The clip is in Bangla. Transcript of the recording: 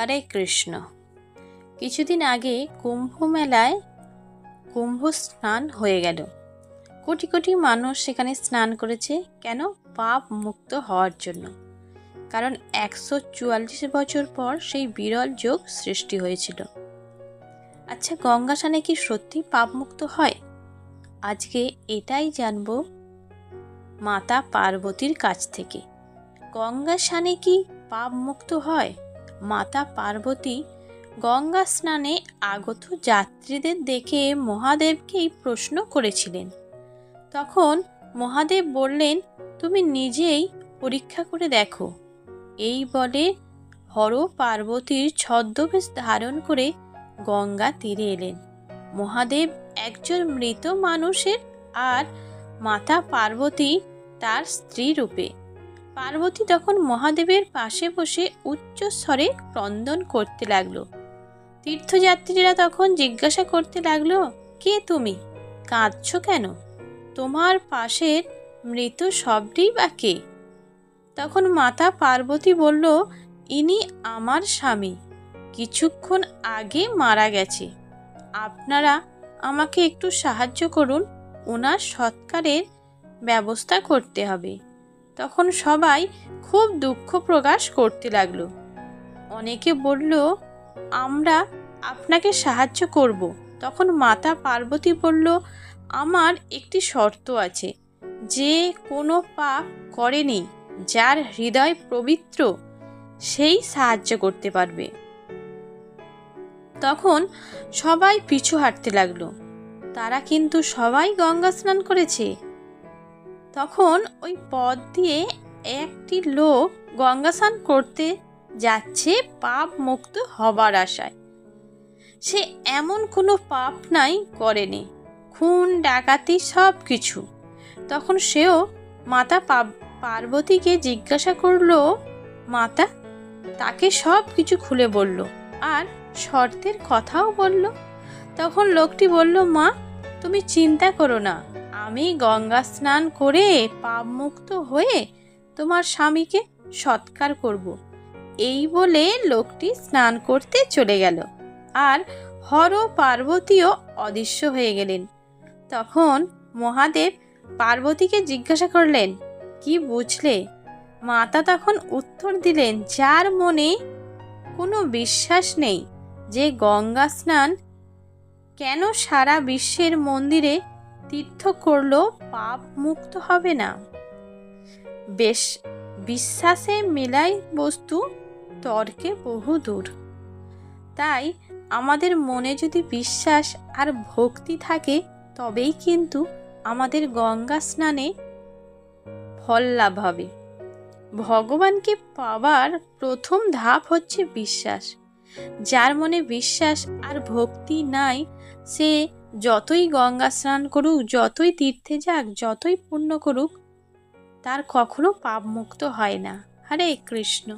হরে কৃষ্ণ। কিছুদিন আগে কুম্ভ মেলায় কুম্ভ স্নান হয়ে গেল। কোটি কোটি মানুষ সেখানে স্নান করেছে কেন? পাপ মুক্ত হওয়ার জন্য। কারণ একশো চুয়াল্লিশ বছর পর সেই বিরল যোগ সৃষ্টি হয়েছিল। আচ্ছা গঙ্গা স্নানে কি সত্যি পাপ মুক্ত হয়? আজকে এটাই জানব মাতা পার্বতীর কাছ থেকে। গঙ্গা স্নানে কি পাপ মুক্ত হয়? মাতা পার্বতী গঙ্গা স্নানে আগত যাত্রীদের দেখে মহাদেবকেই প্রশ্ন করেছিলেন। তখন মহাদেব বললেন, তুমি নিজেই পরীক্ষা করে দেখো। এই বলে হর পার্বতীর ছদ্মবেশ ধারণ করে গঙ্গা তীরে এলেন। মহাদেব একজন মৃত মানুষের আর মাতা পার্বতী তার স্ত্রী রূপে পার্বতী তখন মহাদেবের পাশে বসে উচ্চ স্বরে ক্রন্দন করতে লাগল। তীর্থযাত্রীরা তখন জিজ্ঞাসা করতে লাগল, কে তুমি? কাঁদছ কেন? তোমার পাশের মৃত শবটি বা কে? তখন মাতা পার্বতী বলল, ইনি আমার স্বামী। কিছুক্ষণ আগে মারা গেছে। আপনারা আমাকে একটু সাহায্য করুন। ওনার সৎকারের ব্যবস্থা করতে হবে। তখন সবাই খুব দুঃখ প্রকাশ করতে লাগল। অনেকে বলল, আমরা আপনাকে সাহায্য করব। তখন মাতা পার্বতী বলল, আমার একটি শর্ত আছে। যে কোনো পাপ করেনি, যার হৃদয় পবিত্র, সেই সাহায্য করতে পারবে। তখন সবাই পিছু হাঁটতে লাগল। তারা কিন্তু সবাই গঙ্গা স্নান করেছে। তখন ওই পথ দিয়ে একটি লোক গঙ্গাসান করতে যাচ্ছে পাপ মুক্ত হবার আশায়। সে এমন কোনো পাপ নাই করেনি, খুন, ডাকাতি সব কিছু তখন সেও মাতা পার্বতীকে জিজ্ঞাসা করল, মাতা, তাকে সব কিছু খুলে বলল আর শর্তের কথাও বলল? তখন লোকটি বলল, মা, তুমি চিন্তা করো না আমি গঙ্গা স্নান করে পাপ মুক্ত হয়ে তোমার স্বামীকে সৎকার করব। এই বলে লোকটি স্নান করতে চলে গেল। আর হর পার্বতীও অদৃশ্য হয়ে গেলেন। তখন মহাদেব পার্বতীকে জিজ্ঞাসা করলেন, কি বুঝলে? মাতা তখন উত্তর দিলেন, যার মনে কোনো বিশ্বাস নেই যে গঙ্গা স্নান কেন সারা বিশ্বের মন্দিরে তীর্থ করলেও পাপ মুক্ত হবে না। বেশ, বিশ্বাসে মেলাই বস্তু তর্কে বহু দূর। তাই আমাদের মনে যদি বিশ্বাস আর ভক্তি থাকে, তবেই কিন্তু আমাদের গঙ্গা স্নানে ফল লাভ হবে। ভগবানকে পাওয়ার প্রথম ধাপ হচ্ছে বিশ্বাস। যার মনে বিশ্বাস আর ভক্তি নাই, সে যতই গঙ্গা স্নান করুক, যতই তীর্থে যাক, যতই পুণ্য করুক, তার কখনো পাপ মুক্ত হয় না। হরে কৃষ্ণ।